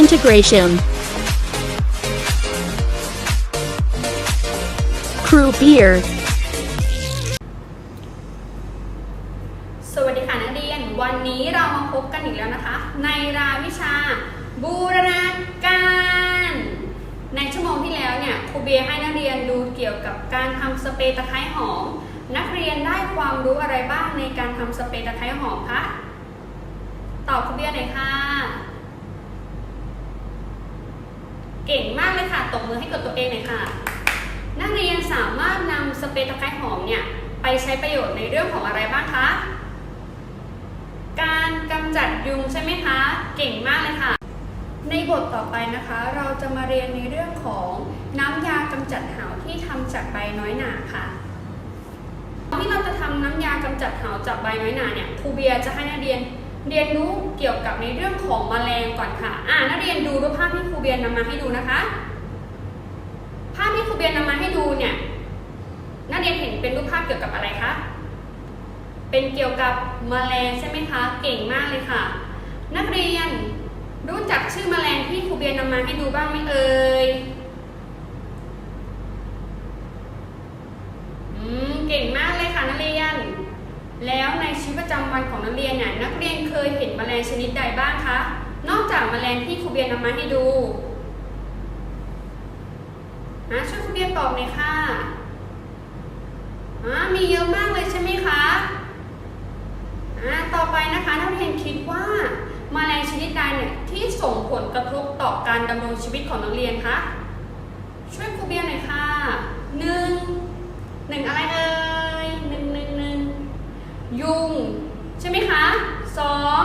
integration. Crew beer. สวัสดีค่ะนักเรียน วันนี้เรามาพบกันอีกแล้วนะคะ ในรายวิชา บูรณาการ ในชั่วโมงที่แล้วเนี่ยครูเบียให้นักเรียนดูเกี่ยวกับการทำสเปรย์ตะไคร้หอม นักเรียนได้ความรู้อะไรบ้างในการทำสเปรย์ตะไคร้หอมคะ ตอบครูเบียหน่อยค่ะ เก่งมากเลยค่ะ ตบมือให้กับตัวเองหน่อยค่ะ นักเรียนสามารถนำสเปรย์ตะไคร้หอมเนี่ยไปใช้ประโยชน์ในเรื่องของอะไรบ้างคะ การกำจัดยุงใช่ไหมคะ เก่งมากเลยค่ะ ในบทต่อไปนะคะ เราจะมาเรียนในเรื่องของน้ำยากำจัดเหาที่ทำจากใบน้อยหนาค่ะที่เราจะทำน้ำยากำจัดเหาจากใบน้อยหนาเนี่ยครูเบียร์จะให้นักเรียน เรียนรู้เกี่ยวกับในเรื่องของแมลงก่อนค่ะ อ่านักเรียนดูรูปภาพที่ครูเบียร์นำมาให้ดูนะคะ ภาพที่ครูเบียร์นำมาให้ดูเนี่ย นักเรียนเห็นเป็นรูปภาพเกี่ยวกับอะไรคะ เป็นเกี่ยวกับแมลงใช่ไหมคะ เก่งมากเลยค่ะ นักเรียนรู้จักชื่อแมลงที่ครูเบียร์นำมาให้ดูบ้างไหมเอ่ย อืม เก่งมากเลยค่ะนักเรียน แล้วในชีวิตประจำวันของนักเรียนเนี่ยนักเรียนเคยเห็นแมล งชนิดใดบ้างคะ นอกจากแมลงที่ครูเบียร์นำมาให้ดูนะช่วยครูเบียร์ตอบหน่อยค่ะอ่ามีเยอะมากเลยใช่ไหมคะอ่าต่อไปนะคะนักเรียนคิดว่าแมลงชนิดใดเนี่ยที่ส่งผลกระทบต่อการดำรงชีวิตของนักเรียนคะ ช่วยครูเบียร์หน่อยค่ะหนึ่งหนึ่งอะไรเอ่ยหนึ่งหนึ่งหนึ่งยุง ใช่ไหมคะสอง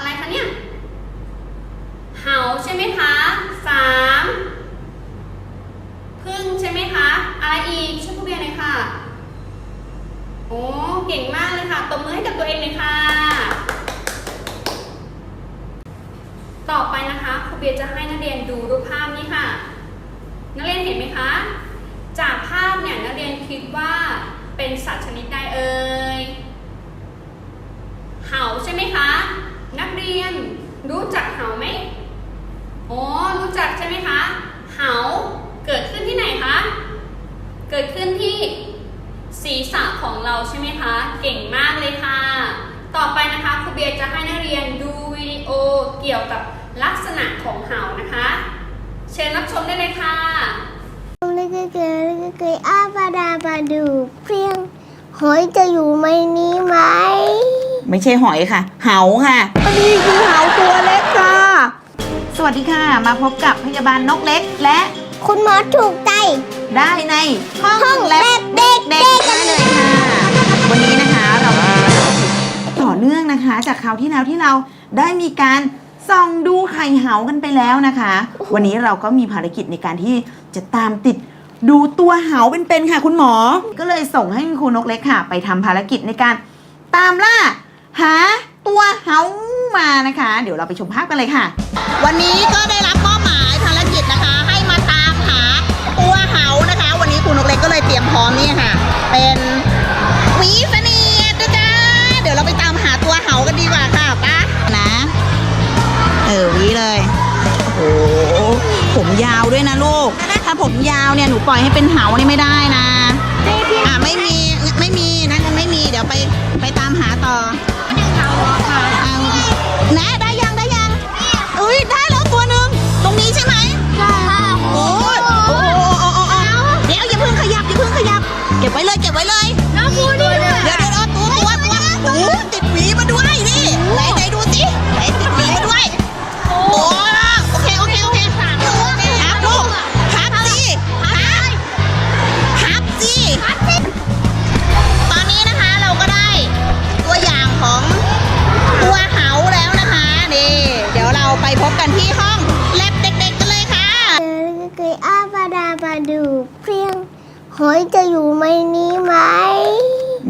อะไรคะเนี่ย เห่าใช่ไหมคะสามพึ่งใช่ไหมคะ อะไรอีกช่วยครูเบียร์หน่อยค่ะ โอ้เก่งมากเลยค่ะตบมือให้กับตัวเองเลยค่ะ ต่อไปนะคะครูเบียร์จะให้นักเรียนดูรูปภาพนี้ค่ะ นักเรียนเห็นไหมคะ จากภาพเนี่ยนักเรียนคิดว่าเป็นสัตว์ชนิดใดเอ่ย เห่าใช่ไหมคะ นักเรียนรู้จักเหาไหมโอ้รู้จักใช่ไหมคะ เหาเกิดขึ้นที่ไหนคะ เกิดขึ้นที่ศีรษะของเราใช่ไหมคะ เก่งมากเลยค่ะ ต่อไปนะคะครูเบียร์จะให้นักเรียนดูวิดีโอเกี่ยวกับลักษณะของเหานะคะ เชิญรับชมได้เลยค่ะเลยเกยเกยเลยเกยอาบาดาบาดูเพียงหอยจะอยู่ไหมนี้ไหม ไม่ใช่หอยค่ะ เหาค่ะอันนี้คือเหาตัวเล็กค่ะ สวัสดีค่ะ มาพบกับพยาบาลนกเล็กและคุณหมอถูกใจ ได้ในห้องห้องแลแลบบเด็เด็กกๆได้เลยค่ะ วันนี้นะคะเราต่อเนื่องนะคะ จากคราวที่แล้วที่เราได้มีการส่องดูไข่เหากันไปแล้วนะคะ วันนี้เราก็มีภารกิจในการที่จะตามติดดูตัวเหาเป็นๆค่ะ คุณหมอ ก็เลยส่งให้คุณครูนกเล็กค่ะ ไปทำภารกิจในการตามล่า หาตัวเหามานะคะ เดี๋ยวเราไปชมภาพกันเลยค่ะ วันนี้ก็ได้รับมอบหมายภารกิจนะคะ ให้มาตามหาตัวเหานะคะ วันนี้คุณนกเล็กก็เลยเตรียมพร้อมนี่ค่ะ เป็นหวีเสนียดนะจ๊ะเดี๋ยวเราไปตามหาตัวเหากันดีกว่าค่ะปะนะเออหวีเลยโอ้โหผมยาวด้วยนะลูก ถ้าผมยาวเนี่ยหนูปล่อยให้เป็นเหานี่ไม่ได้นะอะไม่มีไม่มีนะยังไม่มีเดี๋ยวไปไปตามหาต่อ ไว้เลยเก็บไว้เลย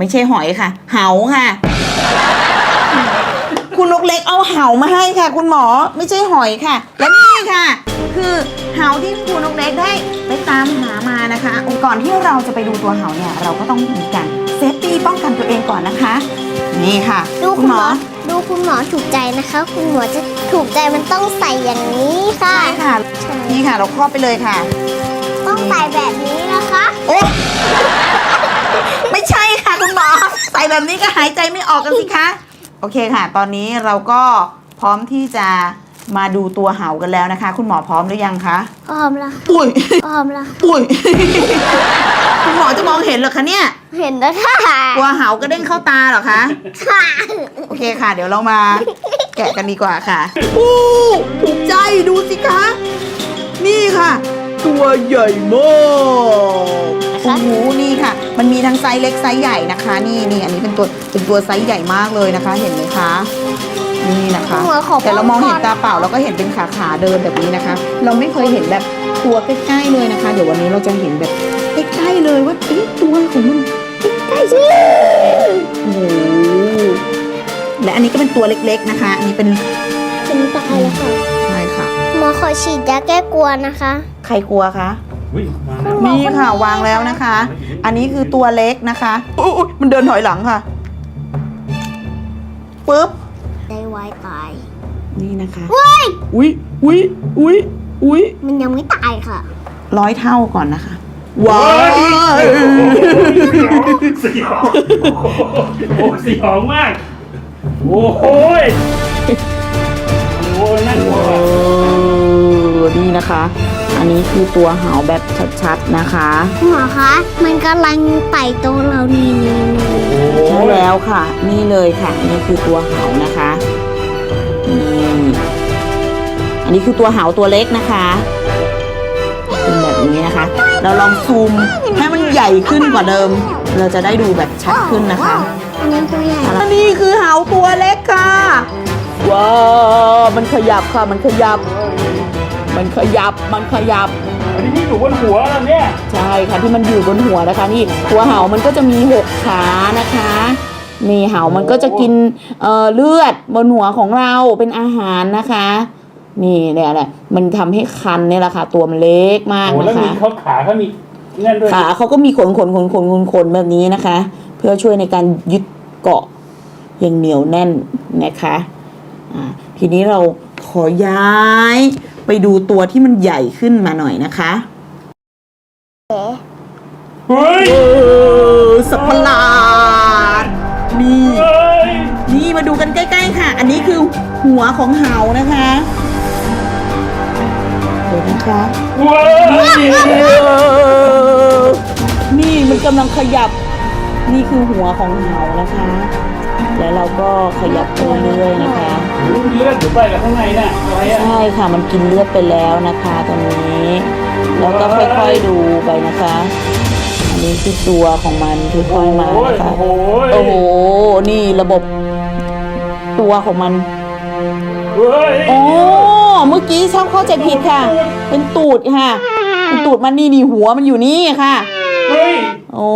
ไม่ใช่หอยค่ะ เหาค่ะ คุณนกเล็กเอาเหามาให้ค่ะ คุณหมอไม่ใช่หอยค่ะ และนี่ค่ะ คือเหาที่คุณนกเล็กได้ไปตามหามานะคะก่อนที่เราจะไปดูตัวเหาเนี่ย เราก็ต้องมีการเซฟตี้ป้องกันตัวเองก่อนนะคะ นี่ค่ะดูคุคุณณหหมมออดูคุณหมอถูกใจนะคะ คุณหมอจะถูกใจมันต้องใส่อย่างนี้ค่ะใช่ค่ะใช่นี่ค่ะ เราครอบไปเลยค่ะ ต้องใส่แบบนี้นะคะ โอ้ไม่ใช่ค่ะคุณ หมอใส่แบบนี้ก็หายใจไม่ออกกันสิคะ โอเคค่ะ ตอนนี้เราก็พร้อมที่จะมาดูตัวเหากันแล้วนะคะ คุณหมอพร้อมหรือยังคะพร้อมแล้วอุ้ยพร้อมแล้วอุ้ยคุณหมอจะมองเห็นเหรอคะเนี่ยเห็นแล้วค่ะกลัวเหากระเด้งเข้าตาเหรอคะค่ะโอเคค่ะ เดี๋ยวเรามา แกะกันดีกว่าค่ะอู้ถูกใจดูสิคะ นี่ค่ะ ตัวใหญ่มากโอ้โหนี่ค่ะ มันมีทั้งไซส์เล็กไซส์ใหญ่นะคะ นี่นี่อันนี้เป็นตัวเป็นตัวไซส์ใหญ่มากเลยนะคะ เห็นไหมคะนี่นะคะหัวขอแต่เรามองเห็นตาเปล่าเราก็เห็นเป็นขาขาๆเดินแบบนี้นะคะ เราไม่เคยเห็นแบบตัวใกล้ๆเลยนะคะ เดี๋ยววันนี้เราจะเห็นแบบใกล้ๆเลยว่าเอ๊ะตัวของมันใกล้ๆสิโอ้โหและอันนี้ก็เป็นตัวเล็กๆนะคะ อันนี้เป็นเป็นตายแล้วค่ะใช่ค่ะหมอขอฉีดยาแก้กลัวนะคะใครกลัวคะอุ๊ยมาแล้วนี่ค่ะวางแล้วนะคะ อันนี้คือตัวเล็กนะคะอุ๊ยมันเดินถอยหลังค่ะปึ๊บได้ไว้ตาย นี่นะคะเว้ย อุ้ยอุ้ยอุ้ยอุ้ยมันยังไม่ตายค่ะ ร้อยเท่าก่อนนะคะว้าวสยองโอ้โหสยองมาก โอ้โหยโอ้โหน่ากลัวเออนี่นะคะ อันนี้คือตัวเหาแบบชัดๆนะคะหมอคะมันกำลังไต่โตวเรานี่นี่นี่โอ้โหใช่แล้วค่ะ นี่เลยค่ะนี่คือตัวเหานะคะนี่อันนี้คือตัวเหาตัวเล็กนะคะเป็นแบบนี้นะคะ เราลองซูมให้มันใหญ่ขึ้นกว่าเดิม เราจะได้ดูแบบชัดขึ้นนะคะอันนี้ตัวใหญ่อันนี้คือเหาตัวเล็กค่ะว้าวมันขยับค่ะมันขยับ มันขยับมันขยับ อันนี้ที่อยู่บนหัวเราเนี่ยใช่ค่ะที่มันอยู่บนหัวนะคะนี่ตัวเหามันก็จะมีหกขานะคะนี่เหามันก็จะกินเอ่อเลือดบนหัวของเราเป็นอาหารนะคะ นี่เนี่ยแหละมันทำให้คันเนี่ยแหละค่ะตัวมันเล็กมากโอ้โหแล้วนะมีคะเขาขาเขามีนั่นด้วยขาเขาก็มีขนขนขนขนขนขนแบบนี้นะคะ เพื่อช่วยในการยึดเกาะอย่างเหนียวแน่นนะคะอ่าทีนี้เราขอย้าย ไปดูตัวที่มันใหญ่ขึ้นมาหน่อยนะคะเฮ้ยเออสัตว์ประหลาดนี่เฮ้ยนี่มาดูกันใกล้ ๆ ค่ะ อันนี้คือหัวของเหานะคะเดี๋ยวนะคะเฮ้ยเออนี่มันกำลังขยับ นี่คือหัวของเหานะคะ แล้วเราก็ขยับไปเรื่อยๆนะคะ เลือดอยู่ไปกับข้างในน่ะอะไรอะใช่ค่ะมันกินเลือดไปแล้วนะคะตรงนี้ แล้วก็ค่อยๆดูไปนะคะ อันนี้คือตัวของมันค่อยๆมาโอ้ยนะคะโอ้โหโอ้โหนี่ระบบตัวของมันเฮ้ยโอ้เมื่อกี้ชอบเข้าใจผิดค่ะ เป็นตูดค่ะเป็นตูดมันนี่นี่หัวมันอยู่นี่ค่ะเฮ้ยโอ้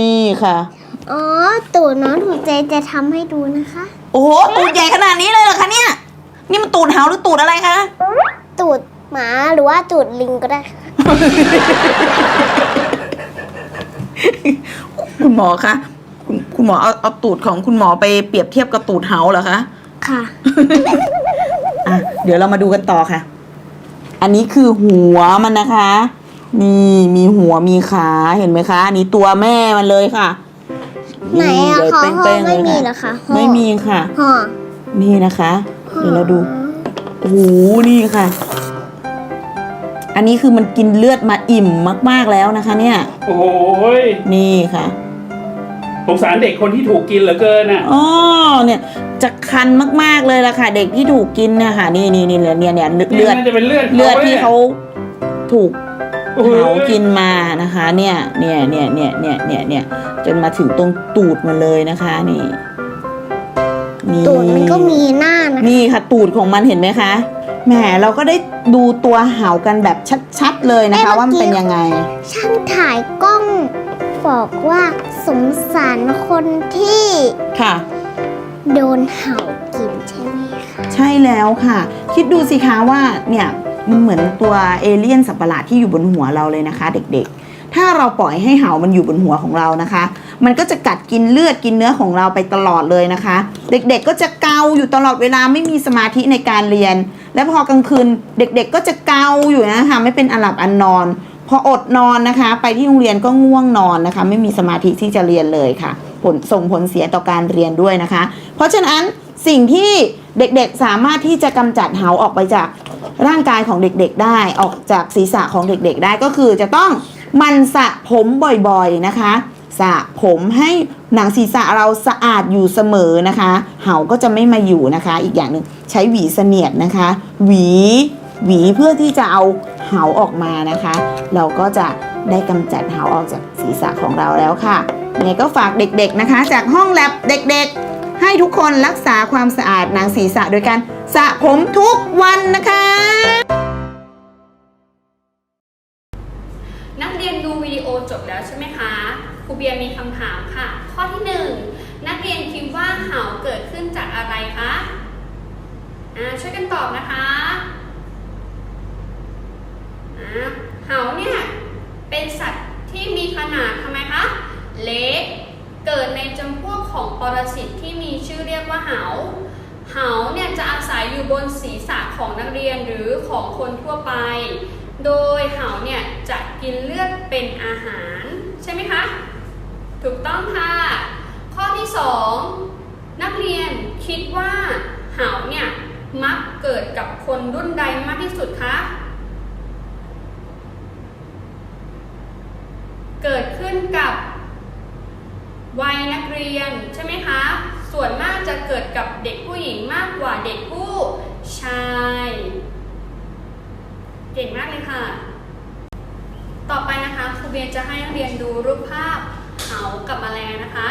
นี่ค่ะ อ๋อ ตูดน้องถูกใจจะทำให้ดูนะคะ โอ้โหตูดใหญ่ขนาดนี้เลยเหรอคะเนี่ย นี่มันตูดเหาหรือตูดอะไรคะ ตูดหมาหรือว่าตูดลิงก็ได้ค่ะคุณหมอคะคุณคุณหมอเอาเอาตูดของคุณหมอไปเปรียบเทียบกับตูดเหาเหรอคะ ค่ะ อะเดี๋ยวเรามาดูกันต่อค่ะ อันนี้คือหัวมันนะคะ นี่มีหัวมีขาเห็นไหมคะ อันนี้ตัวแม่มันเลยค่ะ ไหนอะใญ่ขอเป้งๆไม่เลยมีค่ะเหรอคะห่อไม่มีค่ะ ห่อ นี่นะคะ เดี๋ยวเราดูโอ้โหนี่ค่ะ อันนี้คือมันกินเลือดมาอิ่มมาก ๆแล้วนะคะ เนี่ย โอ้โหยนี่ค่ะสงสารเด็กคนที่ถูกกินเหลือเกินน่ะ อ๋อเนี่ยจะคันมากๆเลยล่ะค่ะ เด็กที่ถูกกินเนี่ยค่ะนี่นี่นี่เนี่ยเนี่ยเนี่ยเลือดน่าจะเป็นเลือดเลือดที่เขาถูก โอ้โหเผากินมานะคะเนี่ยเนี่ยเนี่ยเนี่ยเนี่ยเนี่ยเนี่ยจนมาถึงตรงตูดมันเลยนะคะนี่นี่ตูดมันก็มีหน้านะคะนี่ค่ะตูดของมันเห็นไหมคะแหมเราก็ได้ดูตัวเห่ากันแบบชัดๆเลยนะคะ ว่ามันเป็นยังไง ช่างถ่ายกล้องบอกว่าสงสารคนที่ค่ะ โดนเห่ากินใช่ไหมคะใช่แล้วค่ะ คิดดูสิคะว่าเนี่ย มันเหมือนตัวเอเลี่ยนสัตว์ประหลาดที่อยู่บนหัวเราเลยนะคะ เด็กๆ ถ้าเราปล่อยให้เห่ามันอยู่บนหัวของเรานะคะ มันก็จะกัดกินเลือดกินเนื้อของเราไปตลอดเลยนะคะ เด็กๆก็จะเกาอยู่ตลอดเวลาไม่มีสมาธิในการเรียน และพอกลางคืนเด็กๆก็จะเกาอยู่นะคะไม่เป็นอันหลับอันนอน พออดนอนนะคะ ไปที่โรงเรียนก็ง่วงนอนนะคะ ไม่มีสมาธิที่จะเรียนเลยค่ะ ผลส่งผลเสียต่อการเรียนด้วยนะคะ เพราะฉะนั้นสิ่งที่เด็กๆสามารถที่จะกำจัดเหาออกไปจาก ร่างกายของเด็กๆได้ออกจากศีรษะของเด็กๆได้ก็คือจะต้องมันสระผมบ่อยๆนะคะสระผมให้หนังศีรษะเราสะอาดอยู่เสมอนะคะ เหาก็จะไม่มาอยู่นะคะ อีกอย่างหนึ่งใช้หวีเสนียดนะคะ หวีหวีเพื่อที่จะเอาเหาออกมานะคะ เราก็จะได้กำจัดเหาออกจากศีรษะของเราแล้วค่ะยังไงก็ฝากเด็กๆนะคะ จากห้องแลบเด็กๆ ให้ทุกคนรักษาความสะอาดหนังศีรษะโดยการสระผมทุกวันนะคะ นักเรียนดูวิดีโอจบแล้วใช่ไหมคะ ครูเบียร์มีคำถามค่ะ ข้อที่หนึ่งนักเรียนคิดว่าเห่าเกิดขึ้นจากอะไรคะช่วยกันตอบนะคะอ่าเห่าเนี่ยเป็นสัตว์ที่มีขนาดทำไมคะ เล็ก เกิดในจำพวกของปรสิตที่มีชื่อเรียกว่าเหาเหาเนี่ยจะอาศัยอยู่บนศีรษะของนักเรียนหรือของคนทั่วไป โดยเหาเนี่ยจะกินเลือดเป็นอาหาร ใช่ไหมคะ ถูกต้องค่ะ ข้อที่ 2 นักเรียนคิดว่าเหาเนี่ยมักเกิดกับคนรุ่นใดมากที่สุดคะ เกิดขึ้นกับ วัยนักเรียนใช่ไหมคะ ส่วนมากจะเกิดกับเด็กผู้หญิงมากกว่าเด็กผู้ชายเก่งมากเลยค่ะ ต่อไปนะคะครูเบียร์จะให้นักเรียนดูรูปภาพเหากับแมลงนะคะ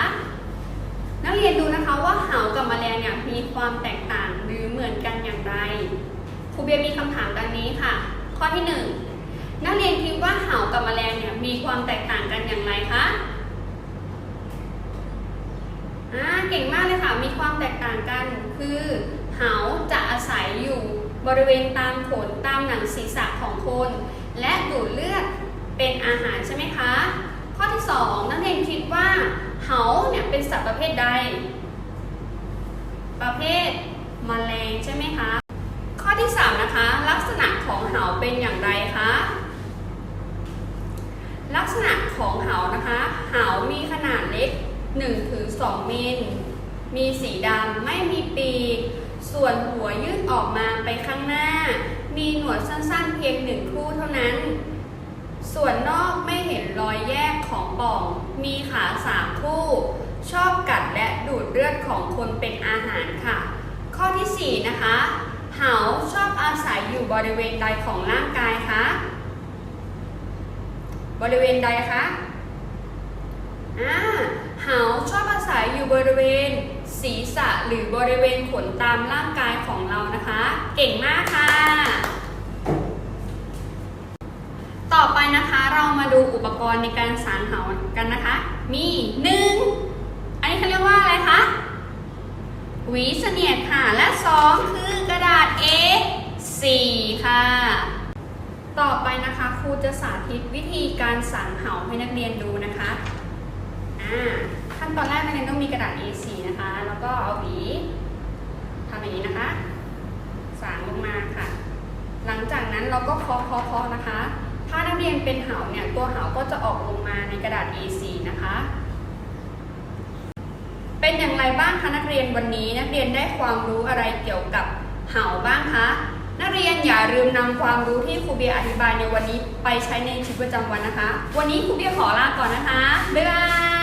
นักเรียนดูนะคะว่าเหากับแมลงเนี่ยมีความแตกต่างหรือเหมือนกันอย่างไรครูเบียร์มีคำถามดังนี้ค่ะ ข้อที่หนึ่งนักเรียนคิดว่าเหากับแมลงเนี่ยมีความแตกต่างกันอย่างไรคะ อ่าเก่งมากเลยค่ะ มีความแตกต่างกัน คือเหาจะอาศัยอยู่บริเวณตามขนตามหนังศีรษะของคน และดูดเลือดเป็นอาหารใช่ไหมคะ ข้อที่ 2 นักเรียนคิดว่าเหาเนี่ยเป็นสัตว์ประเภทใด ประเภทมแมลงใช่ไหมคะ ข้อที่ 3 นะคะ ลักษณะของเหาเป็นอย่างไรคะลักษณะของเหานะคะ เหามีขนาดเล็ก 1ถึง2มิล มีสีดำไม่มีปีก ส่วนหัวยื่นออกมาไปข้างหน้า มีหนวดสั้นๆเพียงหนึ่งคู่เท่านั้น ส่วนนอกไม่เห็นรอยแยกของป่อง มีขาสามคู่ ชอบกัดและดูดเลือดของคนเป็นอาหารค่ะ ข้อทีสี่4 นะคะ เหาชอบอาศัยอยู่บริเวณใดของร่างกายคะ บริเวณใดคะ อ่า หาชอบอาศัยอยู่บริเวณ ศีรษะหรือบริเวณขนตามร่างกายของเรานะคะ เก่งมากค่ะ ต่อไปนะคะเรามาดูอุปกรณ์ในการสารเหากันนะคะ มีหนึ่งอันนี้เขาเรียกว่าอะไรคะหวีเสนียดค่ะ และสองคือกระดาษ A4 ค่ะ ต่อไปนะคะครูจะสาธิตวิธีการสารเหาให้นักเรียนดูนะคะ อ่า ขั้นตอนแรกนักเรียนต้องมีกระดาษ A4 นะคะ แล้วก็เอาหวีทำอย่างนี้นะคะ สารลงมาค่ะ หลังจากนั้นเราก็เคาะเคาะเคาะนะคะ ถ้านักเรียนเป็นเหาเนี่ย ตัวเหาก็จะออกลงมาในกระดาษ A4 นะคะ เป็นอย่างไรบ้างคะนักเรียนวันนี้ นักเรียนได้ความรู้อะไรเกี่ยวกับเหาบ้างคะนักเรียนอย่าลืมนำความรู้ที่ครูเบียอธิบายในวันนี้ไปใช้ในชีวิตประจำวันนะคะ วันนี้ครูเบียขอลาก่อนนะคะ บ๊ายบาย